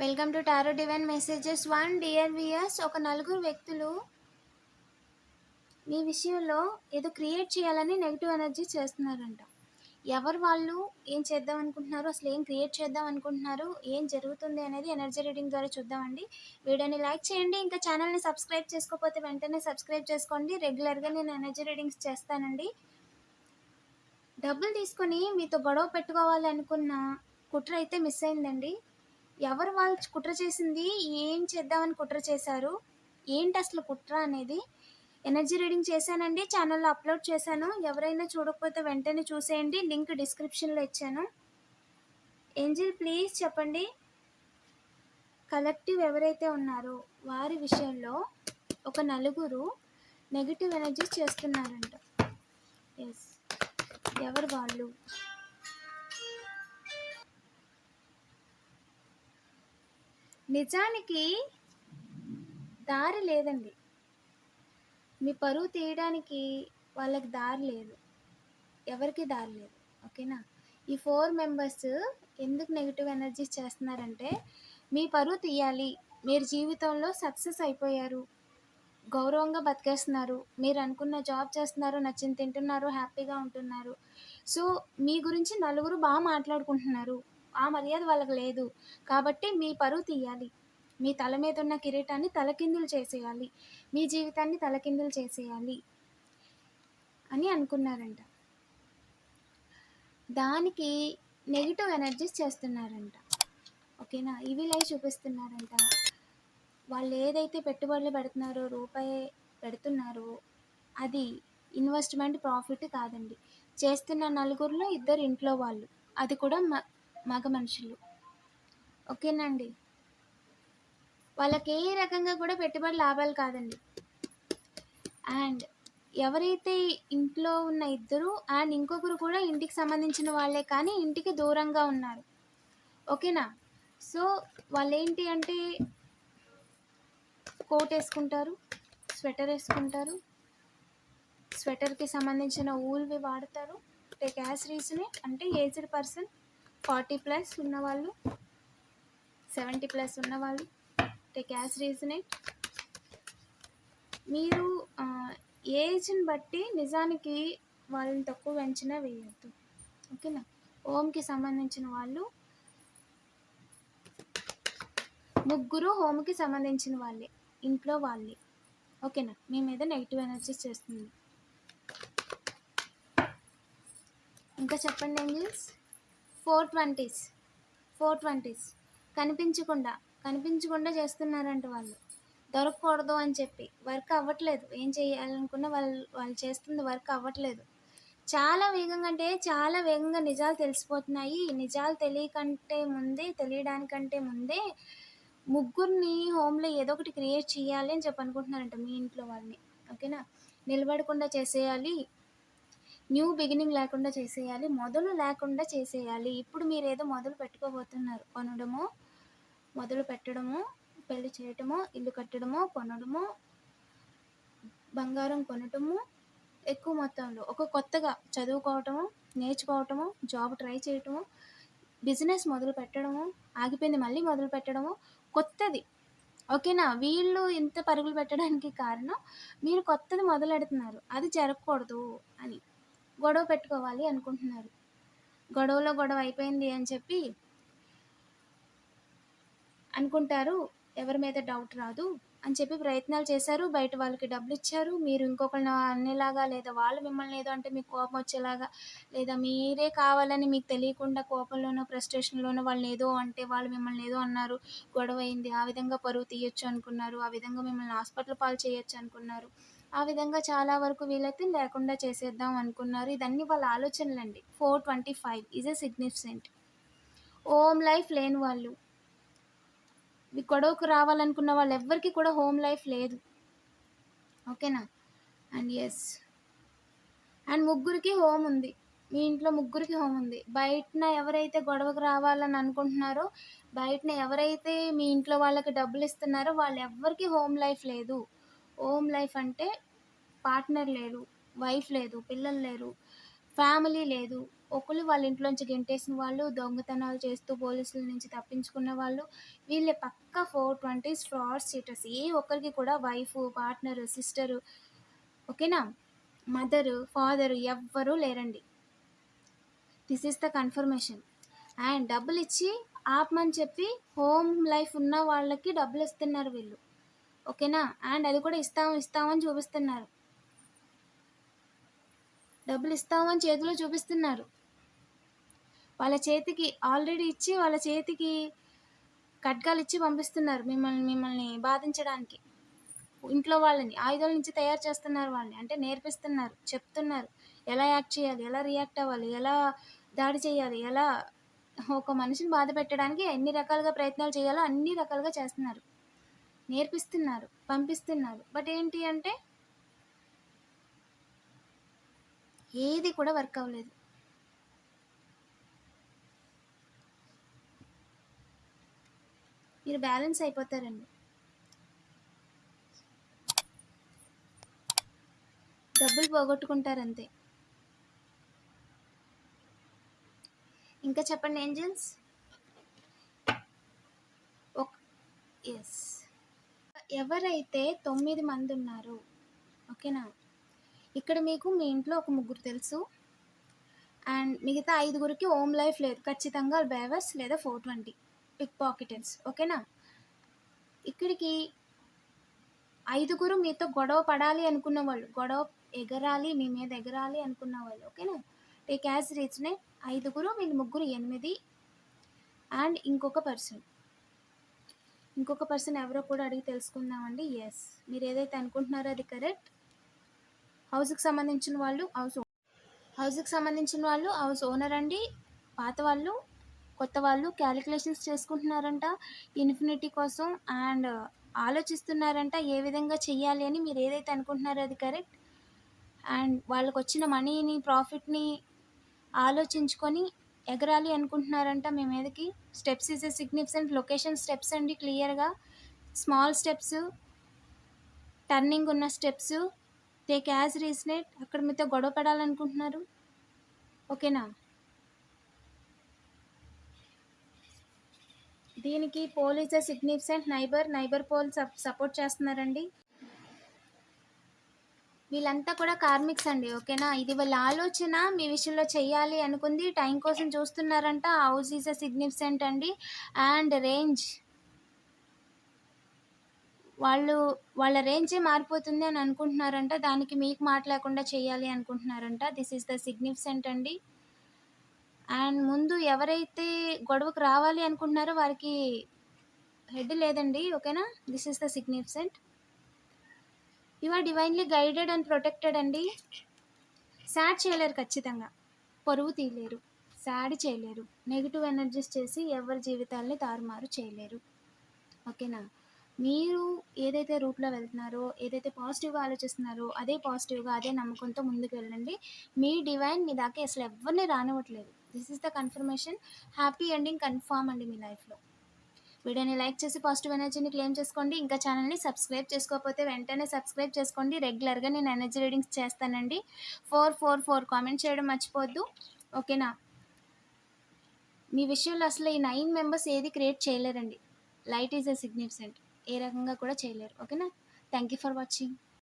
Welcome to tarot divine messages one dear viewers ఒక నలుగురు వ్యక్తులు మీ విషయంలో ఏదో క్రియేట్ చేయాలని నెగిటివ్ ఎనర్జీ చేస్తున్నారంట. ఎవరు వాళ్ళు ఏం చేద్దాం అనుకుంటున్నారు అసలు ఏం క్రియేట్ చేద్దాం అనుకుంటున్నారు ఏం జరుగుతుంది అనేది ఎనర్జీ రీడింగ్ ద్వారా చూద్దామండి. వీడియోని లైక్ చేయండి ఇంకా ఛానల్ని సబ్స్క్రైబ్ చేసుకోకపోతే వెంటనే సబ్స్క్రైబ్ చేసుకోండి. రెగ్యులర్గా నేను ఎనర్జీ రీడింగ్స్ చేస్తానండి. డబ్బులు తీసుకొని మీతో గొడవ పెట్టుకోవాలి అనుకున్న కుట్ర అయితే మిస్ అయిందండి. ఎవరు వాళ్ళు కుట్ర చేసింది? ఏం చేద్దామని కుట్ర చేశారు? ఏంటి అసలు కుట్ర అనేది? ఎనర్జీ రీడింగ్ చేశానండి ఛానల్లో అప్లోడ్ చేశాను. ఎవరైనా చూడకపోతే వెంటనే చూసేయండి లింక్ డిస్క్రిప్షన్లో ఇచ్చాను. ఏంజిల్ ప్లీజ్ చెప్పండి. కలెక్టివ్ ఎవరైతే ఉన్నారో వారి విషయంలో ఒక నలుగురు నెగిటివ్ ఎనర్జీ చేస్తున్నారంట. ఎస్ ఎవరు వాళ్ళు? నిజానికి దారి లేదండి. మీ పరువు తీయడానికి వాళ్ళకి దారి లేదు. ఎవరికి దారి లేదు. ఓకేనా? ఈ ఫోర్ మెంబర్స్ ఎందుకు నెగిటివ్ ఎనర్జీస్ చేస్తున్నారంటే మీ పరువు తీయాలి. మీరు జీవితంలో సక్సెస్ అయిపోయారు. గౌరవంగా బతికేస్తున్నారు. మీరు అనుకున్న జాబ్ చేస్తున్నారు నచ్చింది తింటున్నారు హ్యాపీగా ఉంటున్నారు. సో మీ గురించి నలుగురు బాగా మాట్లాడుకుంటున్నారు. ఆ మర్యాద వాళ్ళకి లేదు. కాబట్టి మీ పరువు తీయాలి. మీ తల మీద ఉన్న కిరీటాన్ని తలకిందులు చేసేయాలి. మీ జీవితాన్ని తలకిందులు చేసేయాలి అని అనుకున్నారంట. దానికి నెగిటివ్ ఎనర్జీస్ చేస్తున్నారంట. ఓకేనా? ఇవి లై చూపిస్తున్నారంట. వాళ్ళు ఏదైతే పెట్టుబడులు పెడుతున్నారో రూపాయి పెడుతున్నారో అది ఇన్వెస్ట్మెంట్ ప్రాఫిట్ కాదండి. చేస్తున్న నలుగురిలో ఇద్దరు ఇంట్లో వాళ్ళు. అది కూడా మ మగ మనుషులు ఓకేనండి. వాళ్ళకి ఏ రకంగా కూడా పెట్టుబడి లాభాలు కాదండి. అండ్ ఎవరైతే ఇంట్లో ఉన్న ఇద్దరు అండ్ ఇంకొకరు కూడా ఇంటికి సంబంధించిన వాళ్ళే కానీ ఇంటికి దూరంగా ఉన్నారు. ఓకేనా? సో వాళ్ళు ఏంటి అంటే కోట్ వేసుకుంటారు స్వెటర్ వేసుకుంటారు స్వెటర్కి సంబంధించిన ఊల్వి వాడతారు టేక్ రీజనే అంటే ఏజ్డ్ పర్సన్ ఫార్టీ ప్లస్ ఉన్నవాళ్ళు సెవెంటీ ప్లస్ ఉన్నవాళ్ళు టేక్ యాసరీస్ని మీరు ఏజ్ని బట్టి నిజానికి వాళ్ళని తక్కువ పెంచినా వేయద్దు. ఓకేనా? హోమ్కి సంబంధించిన వాళ్ళు ముగ్గురు హోమ్కి సంబంధించిన వాళ్ళే ఇంట్లో వాళ్ళే. ఓకేనా? మీ మీద నెగిటివ్ ఎనర్జీస్ చేస్తుంది. ఇంకా చెప్పండి angels four twenties. Four twenties. కనిపించకుండా కనిపించకుండా చేస్తున్నారంట వాళ్ళు. దొరకకూడదు అని చెప్పి. వర్క్ అవ్వట్లేదు. ఏం చేయాలనుకున్న వాళ్ళు వాళ్ళు చేస్తుంది వర్క్ అవ్వట్లేదు. చాలా వేగంగా అంటే చాలా వేగంగా నిజాలు తెలిసిపోతున్నాయి. నిజాలు తెలియకంటే ముందే తెలియడానికంటే ముందే ముగ్గురిని హోమ్లో ఏదో ఒకటి క్రియేట్ చేయాలి అని చెప్పి అనుకుంటున్నారంట మీ ఇంట్లో వాళ్ళని. ఓకేనా? నిలబడకుండా చేసేయాలి. న్యూ బిగినింగ్ లేకుండా చేసేయాలి మొదలు లేకుండా చేసేయాలి. ఇప్పుడు మీరు ఏదో మొదలు పెట్టుకోబోతున్నారు. కొనడము మొదలు పెట్టడము పెళ్ళి చేయటము ఇల్లు కట్టడము కొనడము బంగారం కొనటము ఎక్కువ మొత్తంలో ఒక కొత్తగా చదువుకోవటము నేర్చుకోవటము జాబ్ ట్రై చేయటము బిజినెస్ మొదలు పెట్టడము ఆగిపోయింది మళ్ళీ మొదలు పెట్టడము కొత్తది. ఓకేనా? వీళ్ళు ఇంత పరుగులు పెట్టడానికి కారణం మీరు కొత్తది మొదలెడుతున్నారు. అది జరగకూడదు అని. గొడవ పెట్టుకోవాలి అనుకుంటున్నారు. గొడవలో గొడవ అయిపోయింది అని చెప్పి అనుకుంటారు. ఎవరి మీద డౌట్ రాదు అని చెప్పి ప్రయత్నాలు చేశారు. బయట వాళ్ళకి డబ్బులు ఇచ్చారు. మీరు ఇంకొకరిని అనేలాగా లేదా వాళ్ళు మిమ్మల్ని ఏదో అంటే మీకు కోపం వచ్చేలాగా లేదా మీరే కావాలని మీకు తెలియకుండా కోపంలోనో ఫ్రస్ట్రేషన్లోనో వాళ్ళని ఏదో అంటే వాళ్ళు మిమ్మల్ని ఏదో అన్నారు. గొడవ అయింది. ఆ విధంగా పరువు తీయొచ్చు అనుకున్నారు. ఆ విధంగా మిమ్మల్ని హాస్పిటల్ పాలు చేయొచ్చు అనుకున్నారు. ఆ విధంగా చాలా వరకు వీలైతే లేకుండా చేసేద్దాం అనుకున్నారు. ఇదన్నీ వాళ్ళ ఆలోచనలండి. Four twenty five is a significant. Home life లేని వాళ్ళు. మీ గొడవకు రావాలనుకున్న వాళ్ళు ఎవ్వరికి కూడా హోమ్ లైఫ్ లేదు. ఓకేనా? అండ్ ఎస్ అండ్ ముగ్గురికి హోమ్ ఉంది. మీ ఇంట్లో ముగ్గురికి హోమ్ ఉంది. బయటన ఎవరైతే గొడవకు రావాలని అనుకుంటున్నారో బయటన ఎవరైతే మీ ఇంట్లో వాళ్ళకి డబ్బులు ఇస్తున్నారో వాళ్ళు ఎవ్వరికి హోమ్ లైఫ్ లేదు. హోమ్ లైఫ్ అంటే పార్ట్నర్ లేరు వైఫ్ లేదు పిల్లలు లేరు ఫ్యామిలీ లేదు. ఒకళ్ళు వాళ్ళ ఇంట్లోంచి గెంటేసిన వాళ్ళు దొంగతనాలు చేస్తూ పోలీసుల నుంచి తప్పించుకున్న వాళ్ళు వీళ్ళే పక్క ఫోర్ ట్వంటీస్ ఫ్రాడ్ సీటర్స్ ఏ ఒక్కరికి కూడా వైఫ్ పార్ట్నర్ సిస్టరు ఓకేనా? మదరు ఫాదరు ఎవ్వరూ లేరండి. This is the confirmation. And డబ్బులు ఇచ్చి ఆపమని చెప్పి హోమ్ లైఫ్ ఉన్న వాళ్ళకి డబ్బులు ఇస్తున్నారు వీళ్ళు. ఓకేనా? అండ్ అది కూడా ఇస్తాం ఇస్తామని చూపిస్తున్నారు. డబ్బులు ఇస్తామని చేతిలో చూపిస్తున్నారు. వాళ్ళ చేతికి ఆల్రెడీ ఇచ్చి వాళ్ళ చేతికి ఖడ్గాలు ఇచ్చి పంపిస్తున్నారు మిమ్మల్ని మిమ్మల్ని బాధించడానికి. ఇంట్లో వాళ్ళని ఆయుధాల నుంచి తయారు చేస్తున్నారు వాళ్ళని. అంటే నేర్పిస్తున్నారు చెప్తున్నారు. ఎలా యాక్ట్ చేయాలి ఎలా రియాక్ట్ అవ్వాలి ఎలా దాడి చేయాలి ఎలా ఒక మనిషిని బాధ పెట్టడానికి ఎన్ని రకాలుగా ప్రయత్నాలు చేయాలో అన్ని రకాలుగా చేస్తున్నారు. నేర్పిస్తున్నారు పంపిస్తున్నారు. బట్ ఏంటి అంటే ఏది కూడా వర్క్ అవ్వలేదు. మీరు బ్యాలెన్స్ అయిపోతారండి. డబ్బులు పోగొట్టుకుంటారు అంతే ఇంకా చెప్పండి ఏంజల్స్? ఎస్ ఎవరైతే తొమ్మిది మంది ఉన్నారో ఓకేనా? ఇక్కడ మీకు మీ ఇంట్లో ఒక ముగ్గురు తెలుసు. అండ్ మిగతా ఐదుగురికి హోమ్ లైఫ్ లేదు. ఖచ్చితంగా బేవర్స్ లేదా ఫోర్ ట్వంటీ పిక్ పాకెటర్స్ ఓకేనా? ఇక్కడికి ఐదుగురు మీతో గొడవ పడాలి అనుకున్న వాళ్ళు గొడవ ఎగరాలి మీ మీద ఎగరాలి అనుకున్న వాళ్ళు ఓకేనా? టేక్ యాజ్ రీచ్నే ఐదుగురు మీ ముగ్గురు ఎనిమిది. అండ్ ఇంకొక పర్సన్ ఇంకొక పర్సన్ ఎవరో కూడా అడిగి తెలుసుకుందామండి. ఎస్ మీరు ఏదైతే అనుకుంటున్నారో అది కరెక్ట్ హౌస్కి సంబంధించిన వాళ్ళు హౌస్ హౌస్కి సంబంధించిన వాళ్ళు హౌస్ ఓనర్ అండి. పాత వాళ్ళు కొత్త వాళ్ళు క్యాలిక్యులేషన్స్ చేసుకుంటున్నారంట. ఇన్ఫినిటీ కోసం అండ్ ఆలోచిస్తున్నారంట ఏ విధంగా చెయ్యాలి అని మీరు ఏదైతే అనుకుంటున్నారో అది కరెక్ట్ అండ్ వాళ్ళకు వచ్చిన మనీని ప్రాఫిట్ని ఆలోచించుకొని ఎగరాలి అనుకుంటున్నారంట మీ మీదకి. Steps is a significant location steps అండి క్లియర్గా స్మాల్ స్టెప్స్ టర్నింగ్ ఉన్న స్టెప్స్ టేక్ యాజ్ రీజనేట్ అక్కడ మీతో గొడవ పడాలనుకుంటున్నారు. ఓకేనా దీనికి pole is a significant neighbour neighbour pole support చేస్తున్నారండి. వీళ్ళంతా కూడా కార్మిక్స్ అండి ఓకేనా? ఇది వాళ్ళ ఆలోచన మీ విషయంలో చేయాలి అనుకుంది. టైం కోసం చూస్తున్నారంట. హౌస్ ఈజ్ అ సిగ్నిఫికెంట్ అండి. And range. వాళ్ళు వాళ్ళ రేంజే మారిపోతుంది అని అనుకుంటున్నారంట. దానికి మీకు మాట్లాడకుండా చేయాలి అనుకుంటున్నారంట. దిస్ ఈస్ ద సిగ్నిఫికెంట్ అండి. అండ్ ముందు ఎవరైతే గొడవకు రావాలి అనుకుంటున్నారో వారికి హెడ్ లేదండి ఓకేనా? This is the significant you are divinely guided and protected అండి. సాడ్ చేయలేరు ఖచ్చితంగా. పొరుగు తీయలేరు. సాడ్ చేయలేరు. నెగిటివ్ ఎనర్జీస్ చేసి ఎవరి జీవితాల్ని తారుమారు చేయలేరు. ఓకేనా? మీరు ఏదైతే రూట్లో వెళ్తున్నారో ఏదైతే పాజిటివ్గా ఆలోచిస్తున్నారో అదే పాజిటివ్గా అదే నమ్మకంతో ముందుకు వెళ్ళండి. మీ డివైన్ మీ దాకా అసలు ఎవరిని రానివ్వట్లేదు. This is the confirmation happy ending confirm అండి మీ లైఫ్లో వీడియోని లైక్ చేసి పాజిటివ్ ఎనర్జీని క్లెయిమ్ చేసుకోండి. ఇంకా ఛానల్ని సబ్స్క్రైబ్ చేసుకోకపోతే వెంటనే సబ్స్క్రైబ్ చేసుకోండి. రెగ్యులర్గా నేను ఎనర్జీ రీడింగ్స్ చేస్తానండి. ఫోర్ ఫోర్ ఫోర్ కామెంట్ చేయడం మర్చిపోద్దు. ఓకేనా? మీ విషయంలో అసలు ఈ నైన్ మెంబర్స్ ఏది create చేయలేరండి. Light is a significant. ఏ రకంగా కూడా చేయలేరు. ఓకేనా? Thank you for watching.